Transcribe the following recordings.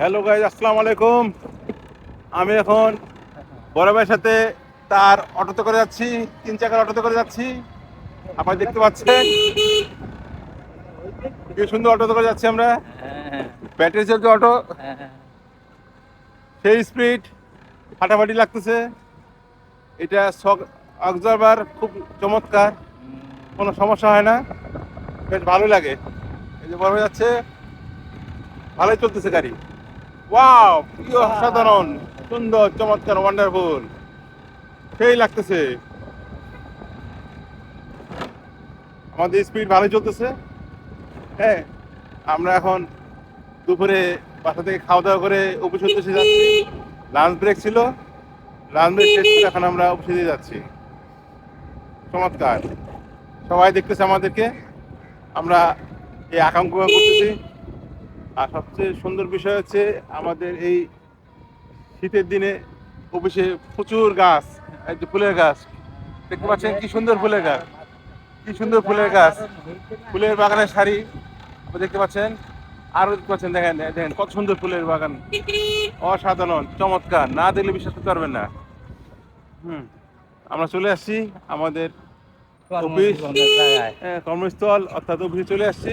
Hello guys আসসালামু আলাইকুম আমি এখন বড় ভাইয়ের সাথে তার অটোতে করে যাচ্ছি, তিন চাকার অটোতে করে যাচ্ছি। আপনারা দেখতে পাচ্ছেন কি সুন্দর অটোতে করে যাচ্ছি আমরা। ব্যাটারি চালিত অটো। সেই স্পিড ফাটাফাটি লাগতেছে। এটা অবজারভার খুব চমৎকার, কোনো সমস্যা হয় না। বেশ ভালো লাগে। এই যে বড় যাচ্ছে, ভালোই চলতেছে গাড়ি। ওয়াও কি অসাধারণ সুন্দর চমৎকার ওয়ান্ডারফুল সেই লাগতেছে। আমাদের স্পিড ভালোই চলতেছে। হ্যাঁ আমরা এখন দুপুরে বাসা থেকে খাওয়া দাওয়া করে অফিস উদ্দেশ্যে যাচ্ছি। লাঞ্চ ব্রেক ছিল। লাঞ্চ ব্রেক শেষ করে এখন আমরা অফিসে দিয়ে যাচ্ছি। চমৎকার। সবাই দেখতেছে আমাদেরকে। আমরা এই আকাঙ্ক্ষা করতেছি। আর সবচেয়ে সুন্দর বিষয় হচ্ছে আমাদের এই শীতের দিনে অফিসে প্রচুর গাছ ফুলের গাছ। দেখতে পাচ্ছেন কি সুন্দর ফুলের গাছ। কি সুন্দর ফুলের গাছ। ফুলের বাগানের শাড়ি দেখতে পাচ্ছেন? আরও দেখতে পাচ্ছেন দেখেন দেখেন কত সুন্দর ফুলের বাগান। অসাধারণ চমৎকার না দেখলে বিশ্বাস করতে পারবেন না। হুম আমরা চলে আসছি আমাদের অফিস হ্যাঁ, কর্মস্থল অর্থাৎ অফিসে চলে আসছি।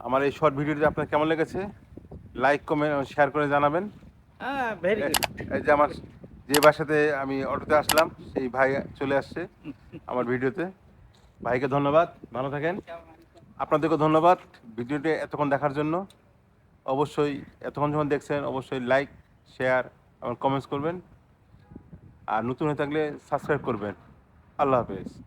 আমার এই শর্ট ভিডিওটি আপনার কেমন লেগেছে? লাইক কমেন্ট শেয়ার করে জানাবেন। এই- এই যে আমার যে বাসাতে আমি অটোতে আসলাম সেই ভাই চলে আসছে আমার ভিডিওতে। ভাইকে ধন্যবাদ ভালো থাকেন। আপনাদেরকে ধন্যবাদ ভিডিওটি এতক্ষণ দেখার জন্য। অবশ্যই এতক্ষণ যখন দেখছেন অবশ্যই লাইক শেয়ার এবং কমেন্টস করবেন। আর নতুন হয়ে থাকলে সাবস্ক্রাইব করবেন। আল্লাহ হাফেজ।